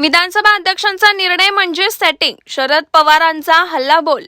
विधानसभा अध्यक्षांचा निर्णय म्हणजे सेटिंग शरद पवारांचा हल्लाबोल.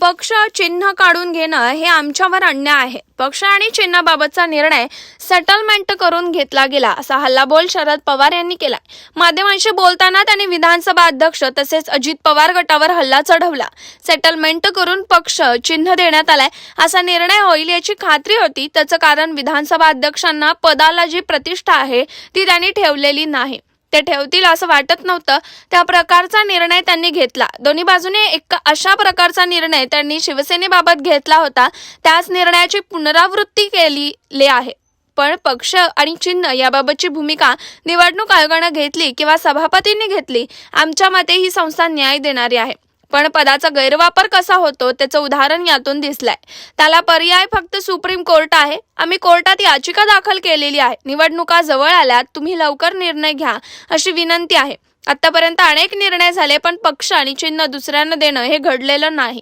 पक्ष चिन्ह काढून घेणं हे आमच्यावर अन्याय आहे. पक्ष आणि चिन्हाबाबतचा निर्णय सेटलमेंट करून घेतला गेला असा हल्लाबोल शरद पवार यांनी केला माध्यमांशी बोलताना त्यांनी विधानसभा अध्यक्ष तसेच अजित पवार गटावर हल्ला चढवला. सेटलमेंट करून पक्ष चिन्ह देण्यात आलाय. असा निर्णय होईल याची खात्री होती. त्याचं कारण विधानसभा अध्यक्षांना पदाला जी प्रतिष्ठा आहे ती त्यांनी ठेवलेली नाही. ते ठेवतील असं वाटत नव्हतं. त्या प्रकारचा निर्णय त्यांनी घेतला. दोन्ही बाजूने एक अशा प्रकारचा निर्णय त्यांनी शिवसेनेबाबत घेतला होता. त्याच निर्णयाची पुनरावृत्ती केली आहे. पण पक्ष आणि चिन्ह याबाबतची भूमिका निवडणूक आयोगानं घेतली किंवा सभापतींनी घेतली. आमच्या मते ही संस्था न्याय देणारी आहे. पण पदाचा गैरवापर कसा होतो त्याचं उदाहरण यातून दिसलंय. त्याला पर्याय फक्त सुप्रीम कोर्ट आहे. आम्ही कोर्टात याचिका दाखल केलेली आहे. निवडणुका जवळ आल्यात तुम्ही लवकर निर्णय घ्या अशी विनंती आहे. आतापर्यंत अनेक निर्णय झाले पण पक्ष आणि चिन्ह दुसऱ्यांना देणं हे घडलेलं नाही.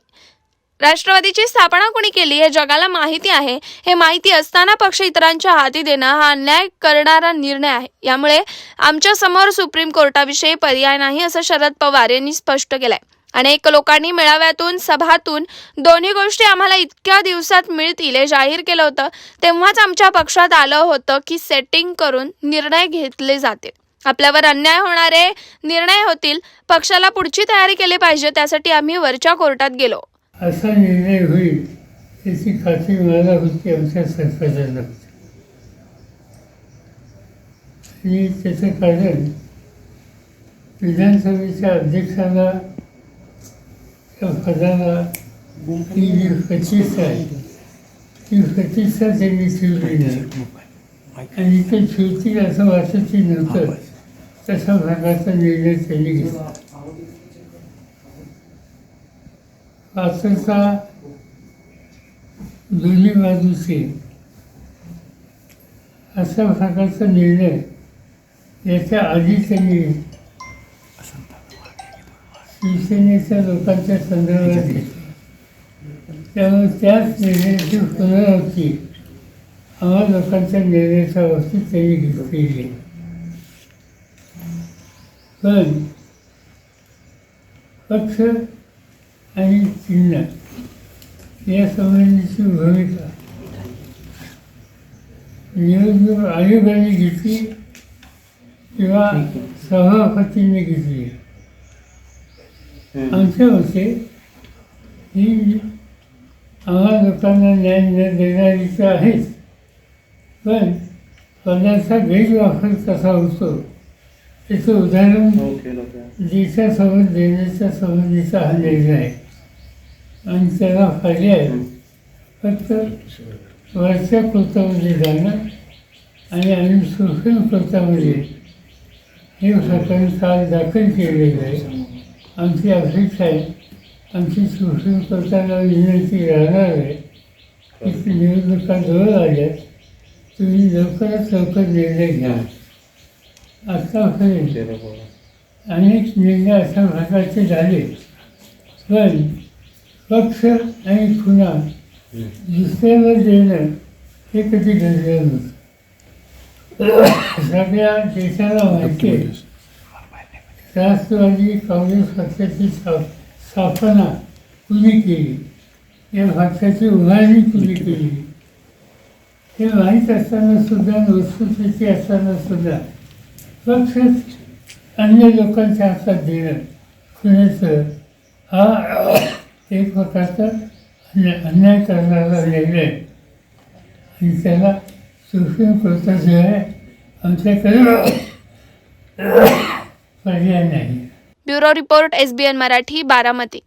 राष्ट्रवादीची स्थापना कोणी केली हे जगाला माहिती आहे. हे माहिती असताना पक्ष इतरांच्या हाती देणं हा अन्याय करणारा निर्णय आहे. यामुळे आमच्यासमोर सुप्रीम कोर्टाविषयी पर्याय नाही असं शरद पवार यांनी स्पष्ट केलंय. अनेक लोकांनी मेळाव्यातून सभातून दोन्ही गोष्टी आम्हाला इतक्या दिवसात मिळतील हे जाहीर केलं होतं. तेव्हाच आमच्या पक्षात आलं होतं की सेटिंग करून निर्णय घेतले जातील. आपल्यावर अन्याय होणारे निर्णय होतील. पक्षाला पुढची तयारी केली पाहिजे त्यासाठी आम्ही वरच्या कोर्टात गेलो. असा निर्णय होईल याची खात्री मला होती आमच्या सरकारला होती आणि त्याचं कारण विधानसभेच्या अध्यक्षाला त्या पदाला जी प्रतिष्ठा आहे ती प्रतिष्ठा त्यांनी ठेवली नाही आणि ते ठेवतील असं वाटतही नव्हतं तसा प्रकारचा निर्णय त्यांनी घेतला पात्रता दोन्ही बाजूचे अशा प्रकारचा निर्णय याच्या आधी त्यांनी शिवसेनेच्या लोकांच्या संदर्भात त्यामुळे त्याच निर्णयाची पुनरावृत्ती आम्हा लोकांच्या निर्णयाच्या बाबतीत त्यांनी घेतलेली आहे पण पक्ष आणि चिन्ह या संबंधीची भूमिका निवडणूक आयोगाने घेतली किंवा सभापतींनी घेतली. आमच्या मते ही आम्हा लोकांना न्याय न देणारी तर आहेच. पण पदाचा गैरवापर कसा होतो त्याचं उदाहरण देशासोबत देण्याच्या संबंधीचा हा निर्णय आहे. आणि त्याला पर्याय फक्त वरच्या कोर्टामध्ये जाणं आणि आम्ही सुप्रीम कोर्टामध्ये हे प्रकरण काल दाखल केलेलं आहे. आमची अपेक्षा आहे आमची कोर्टाला विनंती राहणार आहे की निवडणुका जवळ आल्यात तुम्ही लवकरात लवकर निर्णय घ्या. आतापर्यंत अनेक निर्णय अशा प्रकारचे झाले पण पक्ष आणि खुणा दुसऱ्याला देणं हे कधी घडलं नव्हतं सगळ्या देशाला माहिती आहे राष्ट्रवादी काँग्रेस पक्षाची स्था स्थापना कुणी केली? या पक्षाची उभारणी कुणी केली? हे माहीत असताना सुद्धा वस्तुस्थिती असताना सुद्धा पक्ष अन्य लोकांच्या हातात देणं खुण्याचं हा एक प्रकारचा अन्याय अन्याय करणारा निर्णय आणि त्याला सुप्रीम कोर्टाशिवाय आमच्याकडे पर्याय नाही. Bureau report SBN Marathi Baramati.